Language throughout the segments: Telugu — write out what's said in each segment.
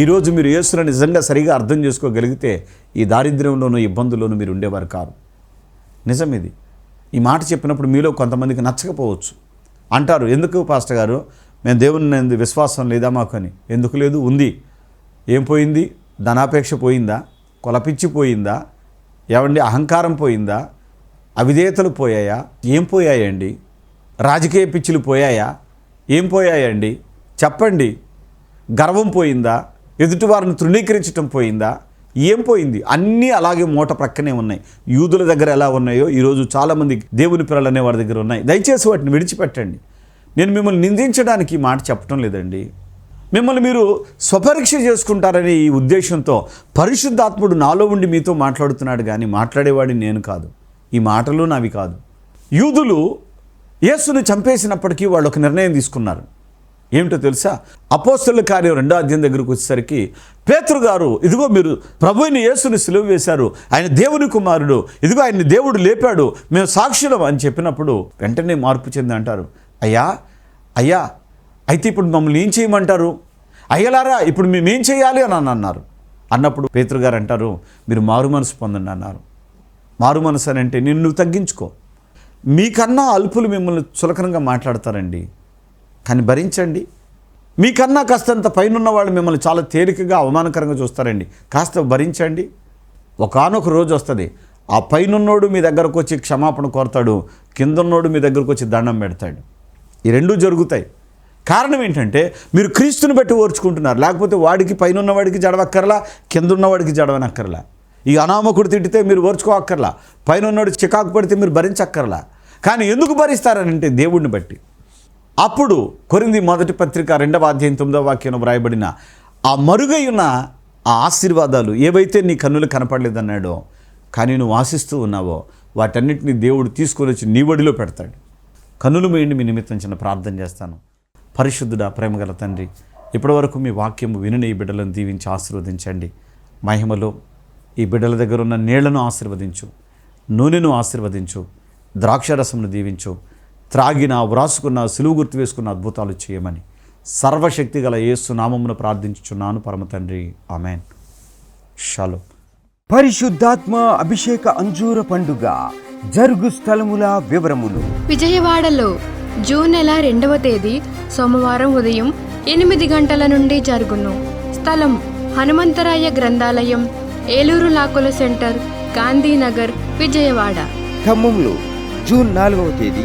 ఈరోజు మీరు యేసును నిజంగా సరిగా అర్థం చేసుకోగలిగితే ఈ దారిద్ర్యంలోనూ ఇబ్బందుల్లోనూ మీరు ఉండేవారు కారు. నిజం ఇది. ఈ మాట చెప్పినప్పుడు మీలో కొంతమందికి నచ్చకపోవచ్చు. అంటారు ఎందుకు పాస్టర్ గారు? మేము దేవుని విశ్వాసం లేదా మాకు అని. ఎందుకు లేదు ఉంది. ఏం పోయింది? ధనాపేక్ష పోయిందా? కొలపిచ్చి పోయిందా? ఏమండి అహంకారం పోయిందా? అవిధేయతలు పోయాయా? ఏం పోయాయండి రాజకీయ పిచ్చులు పోయాయా? ఏం పోయాయండి చెప్పండి. గర్వం పోయిందా? ఎదుటివారిని తృణీకరించటం పోయిందా? ఏం పోయింది? అన్నీ అలాగే మూట ప్రక్కనే ఉన్నాయి. యూదుల దగ్గర ఎలా ఉన్నాయో ఈరోజు చాలామంది దేవుని పిల్లలు అనే వారి దగ్గర ఉన్నాయి. దయచేసి వాటిని విడిచిపెట్టండి. నేను మిమ్మల్ని నిందించడానికి మాట చెప్పడం లేదండి. మిమ్మల్ని మీరు స్వపరీక్ష చేసుకుంటారనే ఈ ఉద్దేశంతో పరిశుద్ధాత్ముడు నాలో ఉండి మీతో మాట్లాడుతున్నాడు కానీ మాట్లాడేవాడిని నేను కాదు. ఈ మాటలు నావి కాదు. యూదులు యేసును చంపేసినప్పటికీ వాళ్ళు ఒక నిర్ణయం తీసుకున్నారు. ఏమిటో తెలుసా? అపోస్తుల కార్యం రెండో అధ్యాయం దగ్గరకు వచ్చేసరికి పేతురు గారు ఇదిగో మీరు ప్రభుని యేసుని సిలువ వేశారు ఆయన దేవుని కుమారుడు ఇదిగో ఆయన్ని దేవుడు లేపాడు మేము సాక్షులం అని చెప్పినప్పుడు వెంటనే మార్పు చెంది అంటారు. అయ్యా అయ్యా అయితే ఇప్పుడు మమ్మల్ని ఏం చేయమంటారు? అయ్యలారా ఇప్పుడు మేము ఏం చేయాలి? అని అని అన్నారు. అన్నప్పుడు పేతురు గారు అంటారు మీరు మారు మనసు పొందండి అన్నారు. మారు మనసు అని అంటే నిన్ను తగ్గించుకో. మీకన్నా అల్పులు మిమ్మల్ని చులకనంగా మాట్లాడతారండి. కానీ భరించండి. మీకన్నా కాస్తంత పైనున్న వాళ్ళు మిమ్మల్ని చాలా తేలికగా అవమానకరంగా చూస్తారండి. కాస్త భరించండి. ఒకానొక రోజు వస్తుంది. ఆ పైనున్నోడు మీ దగ్గరకు వచ్చి క్షమాపణ కోరతాడు. కిందన్నోడు మీ దగ్గరకు వచ్చి దండం పెడతాడు. ఈ రెండూ జరుగుతాయి. కారణం ఏంటంటే మీరు క్రీస్తుని బట్టి ఓర్చుకుంటున్నారు. లేకపోతే వాడికి పైన వాడికి జడవక్కర్లా కింద ఉన్నవాడికి జడవనక్కర్లా. ఈ అనామకుడు తిట్టితే మీరు ఓర్చుకోవక్కర్లా. పైన ఉన్నవాడు చికాకు పడితే మీరు భరించక్కర్లా. కానీ ఎందుకు భరిస్తారనంటే దేవుడిని బట్టి. అప్పుడు కొరింది మొదటి పత్రిక రెండవ అధ్యాయం తొమ్మిదవ వాక్యంలో వ్రాయబడిన ఆ మరుగై ఉన్న ఆ ఆశీర్వాదాలు ఏవైతే నీ కన్నులు కనపడలేదన్నాడో కానీ నువ్వు ఆశిస్తూ ఉన్నావో వాటన్నిటిని దేవుడు తీసుకొని వచ్చి నీ ఒడిలో పెడతాడు. కన్నులు మేయండి మీ నిమిత్తం చిన్న ప్రార్థన చేస్తాను. పరిశుద్ధుడా ప్రేమగల తండ్రి ఇప్పటివరకు మీ వాక్యం వినని ఈ బిడ్డలను దీవించి ఆశీర్వదించండి. మహిమలో ఈ బిడ్డల దగ్గర ఉన్న నీళ్ళను ఆశీర్వదించు. నూనెను ఆశీర్వదించు. ద్రాక్షరసమును దీవించు. త్రాగిన వ్రాసుకున్న సులువు గుర్తు వేసుకున్న అద్భుతాలు చేయమని సర్వశక్తి గల యేసు నామమును ప్రార్థించుచున్నాను పరమ తండ్రి. ఆమెన్. షాలో. పరిశుద్ధాత్మ అభిషేక అంజూర పండుగ జరుగు స్థలముల వివరములు. విజయవాడలో జూన్ నెల రెండవ తేదీ సోమవారం ఉదయం ఎనిమిది గంటల నుండి జరుగును. స్థలం హనుమంతరాయ గ్రంథాలయం ఏలూరు లాకుల సెంటర్ గాంధీనగర్ విజయవాడ. ఖమ్మంలో జూన్ నాలుగవ తేదీ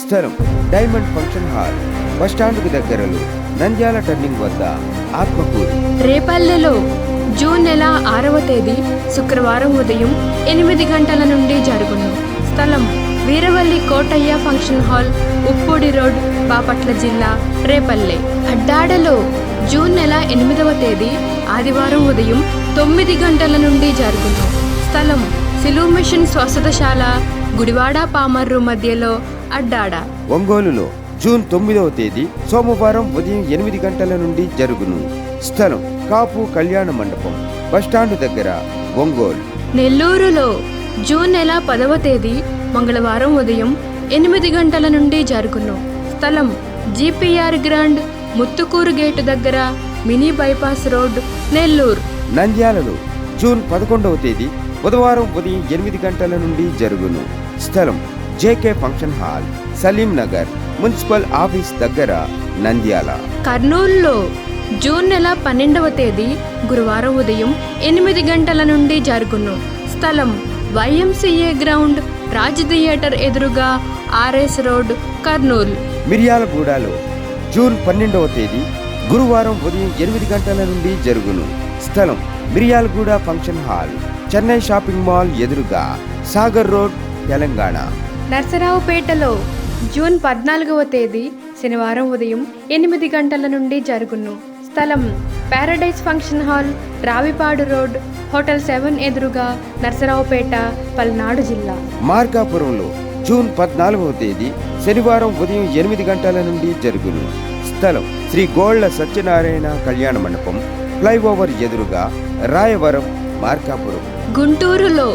స్థలం డైమండ్ ఫంక్షన్ హాల్ బస్టాండ్కు దగ్గరలో నంద్యాల టర్నింగ్ వద్ద ఆత్మకూరు. రేపల్లెలో జూన్ నెల ఆరవ తేదీ శుక్రవారం ఉదయం ఎనిమిది గంటల నుండి జరుగును. స్థలం Veeravalli Kotaiah function hall Uppudi road Bapatla జిల్లా రేపల్లె. అడ్డాడలో జూన్ నెల ఎనిమిదవ తేదీ ఆదివారం ఉదయం తొమ్మిది గంటల నుండి జరుగును. స్థలం సిలువు మిషన్ స్వస్థతశాల గుడివాడ పామర్రు మధ్యలో అడ్డాడ. ఒంగోలులో జూన్ తొమ్మిదవ తేదీ సోమవారం ఉదయం ఎనిమిది గంటల నుండి జరుగును. స్థలం కాపు కళ్యాణ మండపం. బస్టాండ్ దగ్గర ఒంగోలు. నెల్లూరులో జూన్ నెల పదవ తేదీ మంగళవారం ఉదయం ఎనిమిది గంటల నుండి జరుగును. స్థలం జీపీఆర్ గ్రాండ్ ముత్తుకూరు గేటు దగ్గర మినీ బైపాస్ రోడ్ నెల్లూరు. నంద్యాలలో జూన్ పదకొండవ తేదీ బుధవారం ఉదయం ఎనిమిది గంటల నుండి జరుగును. స్థలం JK function hall Saleem Nagar municipal office దగ్గర నంద్యాల. కర్నూలులో జూన్ నెల పన్నెండవ తేదీ గురువారం ఉదయం ఎనిమిది గంటల నుండి జరుగును. స్థలం వైఎంసీఏ గ్రౌండ్ రాజ్ థియేటర్ ఎదురుగా ఆర్ఎస్ రోడ్ కర్నూలు. మిర్యాలగూడలో జూన్ పన్నెండవ తేదీ గురువారం ఉదయం ఎనిమిది గంటల నుండి జరుగును. స్థలం Miryalaguda function hall Chennai shopping mall ఎదురుగా సాగర్ రోడ్ తెలంగాణ. నర్సరావుపేటలో జూన్ పద్నాలుగవ తేదీ శనివారం ఉదయం ఎనిమిది గంటల నుండి జరుగును. స్థలం paradise function hall Ravipadu road hotel seven ఎదురుగా నరసరావుపేట పల్నాడు జిల్లా. మార్కాపురంలో జూన్ పద్నాలుగవ తేదీ శనివారం ఉదయం ఎనిమిది గంటల నుండి జరుగును. స్థలం శ్రీ గోళ్ళ సత్యనారాయణ కళ్యాణ మండపం ఫ్లైఓవర్ ఎదురుగా రాయవరం మార్కాపురం. గుంటూరులో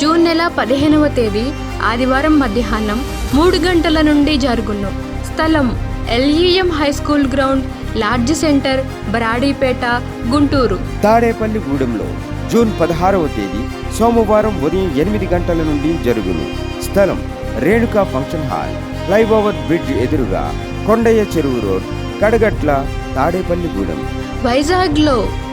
జూన్ నెల పదిహేనవ తేదీ ఆదివారం మధ్యాహ్నం మూడు గంటల నుండి జరుగును. స్థలం LEM high school ground large centre Baradipeta Guntur. Tadepalli గూడెంలో June పదహారవ తేదీ సోమవారం ఉదయం ఎనిమిది గంటల నుండి జరుగును. స్థలం Renuka function hall flyover bridge ఎదురుగా కొండయ్య చెరువు రోడ్ కడగట్ల తాడేపల్లి గూడెం వైజాగ్లో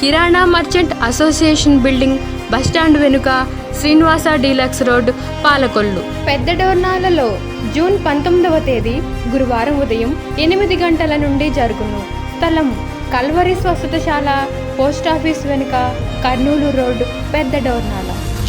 కిరాణా merchant association building bus stand వెనుక శ్రీనివాస డీలక్స్ రోడ్ పాలకొల్లు. పెద్ద డోర్నాలలో జూన్ పంతొమ్మిదవ తేదీ గురువారం ఉదయం ఎనిమిది గంటల నుండి జరుగును. స్థలం కల్వరి స్వస్థతశాల పోస్టాఫీస్ వెనుక కర్నూలు రోడ్ పెద్ద డోర్నాల.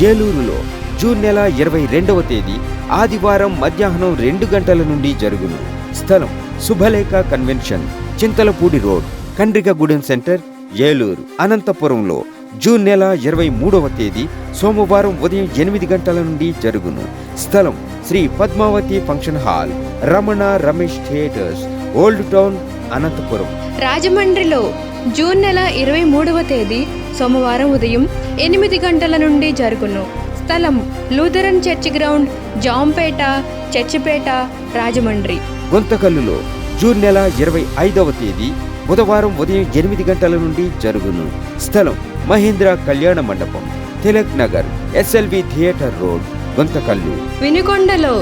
ఏలూరులో జూన్ నెల ఇరవై రెండవ తేదీ ఆదివారం మధ్యాహ్నం రెండు గంటల నుండి జరుగును. స్థలం శుభలేఖ convention Chintalapudi road Kandrikagudem centre Eluru అనంతపురంలో జూన్ నెల ఇరవై మూడవ తేదీ సోమవారం ఉదయం ఎనిమిది గంటల నుండి జరుగును. స్థలం Shri Padmavathi function hall Ramana Ramesh theatres old town Anantapur. రాజమండ్రిలో జూన్ నెల ఇరవై మూడవ తేదీ సోమవారం ఉదయం ఎనిమిది గంటల నుండి జరుగును. స్థలం Lutheran church ground Jampeta Churchipeta Rajahmundry. గుంతకల్లులో June నెల ఇరవై ఐదవ తేదీ బుధవారం ఉదయం ఎనిమిది గంటల నుండి జరుగును. స్థలం మహేంద్ర కళ్యాణ మండపం Tilak Nagar SLV theatre road Guntakal. వినుకొండలో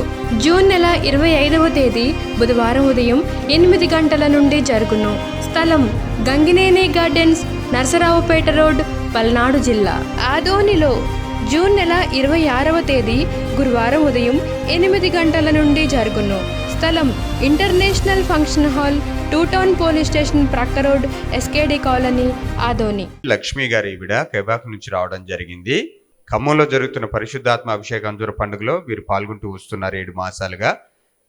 June నెల ఇరవై ఐదవ తేదీ బుధవారం ఉదయం ఎనిమిది గంటల నుండి జరుగును. స్థలం గంగినేని గార్డెన్స్ నరసరావుపేట రోడ్ పల్నాడు జిల్లా. ఆదోనిలో జూన్ నెల ఇరవై ఆరవ తేదీ గురువారం ఉదయం ఎనిమిది గంటల నుండి జరుగును. స్థలం international function hall two town police station ప్రక్క road SKD colony Adoni. Lakshmi గారి ఈవిడ కెబాక్ నుంచి రావడం జరిగింది. ఖమ్మంలో జరుగుతున్న పరిశుద్ధాత్మ అభిషేక అంజూర పండుగలో వీరు పాల్గొంటూ వస్తున్నారు ఏడు మాసాలుగా.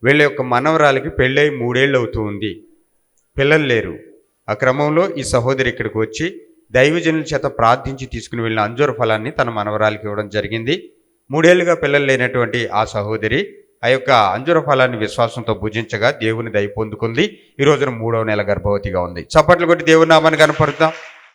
వీళ్ళ యొక్క మనవరాలకి పెళ్ళై మూడేళ్ళు అవుతూ ఉంది. పిల్లలు లేరు. ఆ క్రమంలో ఈ సహోదరి ఇక్కడికి వచ్చి దైవజనుల చేత ప్రార్థించి తీసుకుని వెళ్ళిన అంజూర ఫలాన్ని తన మనవరాలకి ఇవ్వడం జరిగింది. మూడేళ్ళుగా పిల్లలు లేనటువంటి ఆ సహోదరి ఆ యొక్క అంజుర ఫలాన్ని విశ్వాసంతో భుజించగా దేవుని దయ పొందుకుంది. ఈ రోజున మూడవ నెల గర్భవతిగా ఉంది. చప్పట్లు కొట్టి దేవుని నామాన్ని కనపడతాం